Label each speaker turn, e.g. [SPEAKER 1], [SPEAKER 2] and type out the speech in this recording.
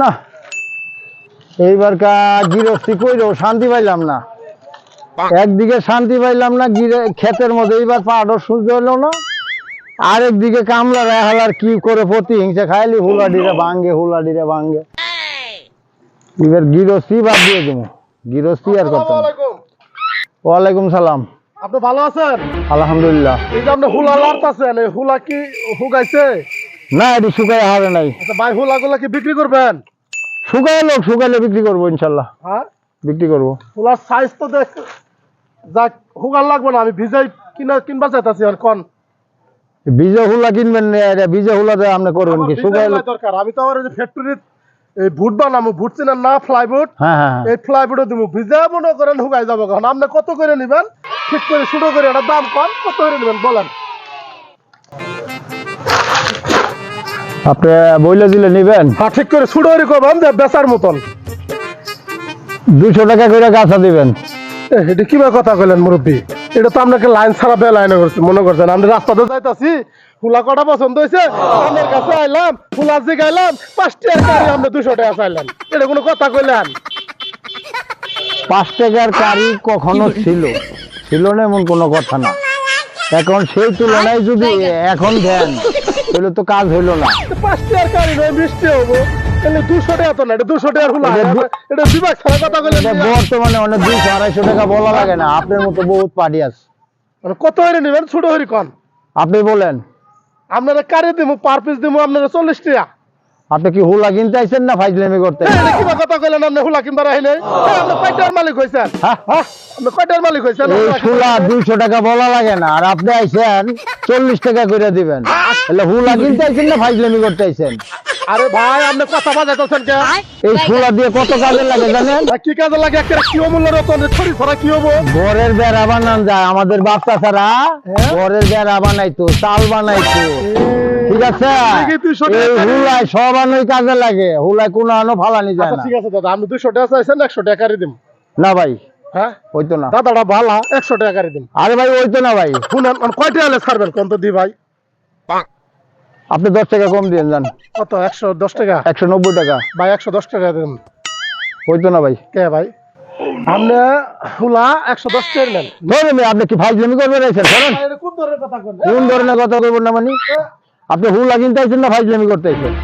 [SPEAKER 1] না এইবার কা গৃহস্থী কইরেও শান্তি পাইলাম না। একদিকে শান্তি পাইলাম না গিরে ক্ষেতের মধ্যে এইবার পাহাড় সূর্য হলো না আরেকদিকে কামলা রেহালার কি করে প্রতিহিংসা খাইলি হুলাডিরে ভাঙ্গে হুলাডিরে ভাঙ্গে। এবার গৃহস্থী বাদ দিয়ে দেবো গৃহস্থী আর করতাম। ওয়ালাইকুম সালাম।
[SPEAKER 2] আপনি ভালো আছেন?
[SPEAKER 1] আলহামদুলিল্লাহ।
[SPEAKER 2] এই যে আপনি হুলা লাড়তাছেন হুলা কি হুগাইছে?
[SPEAKER 1] না এটি হারে নাই।
[SPEAKER 2] আচ্ছা ভাই কি বিক্রি করবেন?
[SPEAKER 1] শুকাই লোক শুকাইলে বিক্রি করব ইনশাল্লাহ।
[SPEAKER 2] হ্যাঁ?
[SPEAKER 1] বিক্রি করব।
[SPEAKER 2] হুলার সাইজ তো দেখ যাক হুগার লাগবে না আমি ভিজাই কিনা কিনবা চাইতাছি আর কোন?
[SPEAKER 1] বীজে হুলা কিনবেন বীজে হুলা দিয়ে আপনি করবেন কি?
[SPEAKER 2] দরকার আমি তো আমার ফ্যাক্টরিত এই বুট বানাবো বুট চিনেন না ফ্লাইবুড
[SPEAKER 1] হ্যাঁ হ্যাঁ।
[SPEAKER 2] এই ফ্লাইবুডও দিব ভিজা মনে করেন হুগাই যাব কখন আপনি কত করে নেবেন? ঠিক করে শুরু করে এটা দাম কম কত করে নেবেন বলেন।
[SPEAKER 1] আপনি বইলে দিলে নিবেন?
[SPEAKER 2] হ্যাঁ ঠিক করে শুরু করে করবেন যে বেচার মতন।
[SPEAKER 1] দুশো টাকা করে গাছা দিবেন।
[SPEAKER 2] এটা কীভাবে কথা কইলেন মুরব্বী? এটা তো আপনাকে লাইন ছাড়া বে লাইনে করছে মনে করছেন। আমি রাস্তাতে যাইতাছি ফুলা কটা পছন্দ হয়েছে আপনার কাছে আইলাম ফুলা জিগাইলাম আর গাড়ি আপনি দুশো টাকা চাইলেন। এটা কোনো কথা কইলেন?
[SPEAKER 1] পাঁচ টাকার কারি কখনো ছিল ছিল না এমন কোনো কথা না। এখন সেই তুলনায় যদি এখন দেন তাহলে তো কাজ হইল না।
[SPEAKER 2] নয় বৃষ্টি হব। তাহলে দুশো টাকা তো না এটা দুশো টাকার
[SPEAKER 1] এটা
[SPEAKER 2] বিভাগ ছাড়া কথা
[SPEAKER 1] বলে বর্তমানে অনেক দুইশো আড়াইশো টাকা বলা লাগে না। আপনার মতো বহুত পার্টি আছে।
[SPEAKER 2] মানে কত হয়ে নেবেন? ছোট হরি কন?
[SPEAKER 1] আপনি বলেন।
[SPEAKER 2] আপনারা কারি দিব পার পিস দিব আপনারা চল্লিশ টাকা।
[SPEAKER 1] আপনি কি হুলা কিনতে আইছেন না ফাইজলামি করতে
[SPEAKER 2] এটা কিবা কথা কইলেন আপনি হুলা কিনবার আইলে এ, আপনি কয়টার মালিক হইছেন?
[SPEAKER 1] হ্যাঁ?
[SPEAKER 2] হ্যাঁ। আপনি কয়টার মালিক হইছেন?
[SPEAKER 1] এই হুলা দুইশো টাকা বলা লাগে না আর আপনি আইছেন চল্লিশ টাকা করে দিবেন। তাহলে হুলা কিনতে আইছেন না ফাইজলামি করতে আইছেন?
[SPEAKER 2] আরে ভাই আপনি কথা বাজাইতেছেন কে?
[SPEAKER 1] এই হুলা দিয়ে কত কাজে লাগে জানেন?
[SPEAKER 2] কি কাজে লাগে? একটা কি অমূল্য রতন? ছড়ি ছড়া কি হব?
[SPEAKER 1] ঘরের বেড়া বানান যায় আমাদের বাচ্চা ছাড়া। ঘরের বেড়া বানাইতো চাল বানাইতো। ঠিক আছে? এই হুলাই কাজে লাগে। হুলাই কোনো আনো ফালানি যায়
[SPEAKER 2] আচ্ছা
[SPEAKER 1] না।
[SPEAKER 2] ঠিক আছে দাদা আপনি দুশো টাকা চাইছেন একশো টাকা কারি দিম।
[SPEAKER 1] না ভাই
[SPEAKER 2] হ্যাঁ?
[SPEAKER 1] হইতো না।
[SPEAKER 2] দাদাটা ভালো একশো টাকা কারি দিম।
[SPEAKER 1] আরে ভাই হইতো না ভাই।
[SPEAKER 2] শুনেন আমি ছাড়বেন কোন তো দি ভাই?
[SPEAKER 1] আপনি দশ টাকা কম দিয়ে যান
[SPEAKER 2] কত? একশো দশ টাকা?
[SPEAKER 1] একশো নব্বই টাকা।
[SPEAKER 2] ভাই একশো দশ টাকা দিন।
[SPEAKER 1] হইতো না ভাই।
[SPEAKER 2] কে ভাই? আপনি হুলা একশো দশ টাকা নেন।
[SPEAKER 1] ধরে আপনি কি করবেন
[SPEAKER 2] কোন ধরনের কথা কইলেন?
[SPEAKER 1] কোন ধরনের কথা করবেন না মানে? আপনি হুলা কিনতে আইছেন না ফাইজলামি করতে আইছেন?